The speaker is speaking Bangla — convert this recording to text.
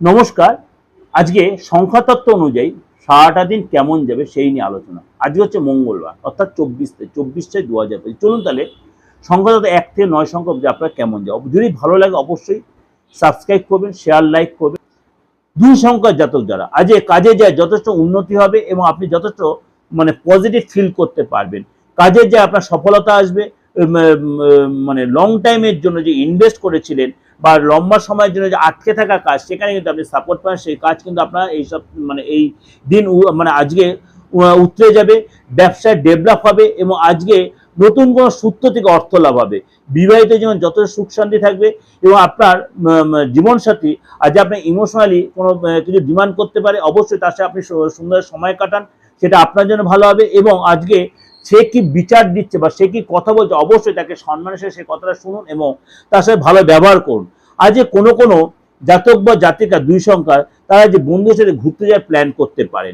নমস্কার। আজকে সংখ্যাতত্ত্ব অনুযায়ী সারাটা দিন কেমন যাবে সেই নিয়ে আলোচনা। আজকে হচ্ছে মঙ্গলবার, অর্থাৎ চব্বিশ চব্বিশ চাই দু হাজার পঁচিশ। চলুন তাহলে সংখ্যাতত্ত্ব এক থেকে নয় সংখ্যা অবধি আপনার কেমন যাবে। যদি ভালো লাগে অবশ্যই সাবস্ক্রাইব করবেন শেয়ার লাইক করবেন। দুই সংখ্যার জাতক যারা, আজকে কাজে যায় যথেষ্ট উন্নতি হবে এবং আপনি যথেষ্ট মানে পজিটিভ ফিল করতে পারবেন। কাজে যে আপনার সফলতা আসবে মানে লং টাইমের জন্য যে ইনভেস্ট করেছিলেন বা লম্বা সময়ের জন্য যে আটকে থাকা কাজ, সেখানে কিন্তু আপনি সাপোর্ট পান, সেই কাজ কিন্তু আপনার এইসব মানে এই দিন মানে আজকে উতরে যাবে, ব্যবসায় ডেভেলপ হবে এবং আজকে নতুন কোনো সূত্র থেকে অর্থ লাভ হবে। বিবাহিত জীবন যথেষ্ট সুখ শান্তি থাকবে এবং আপনার জীবনসাথী আজ আপনি ইমোশনালি কোনো কিছু ডিমান্ড করতে পারে, অবশ্যই তার সাথে আপনি সুন্দর সময় কাটান, সেটা আপনার জন্য ভালো হবে এবং আজকে সে কি বিচার দিচ্ছে বা সে কি কথা বলছে, অবশ্যই তাকে সম্মানের সাথে সে কথাটা শুনুন এবং তার সাথে ভালো ব্যবহার করুন। আর যে কোনো কোনো জাতক বা জাতিকা দুই সংখ্যার, তারা যে বন্ধুর সাথে ঘুরতে যাওয়ার প্ল্যান করতে পারেন।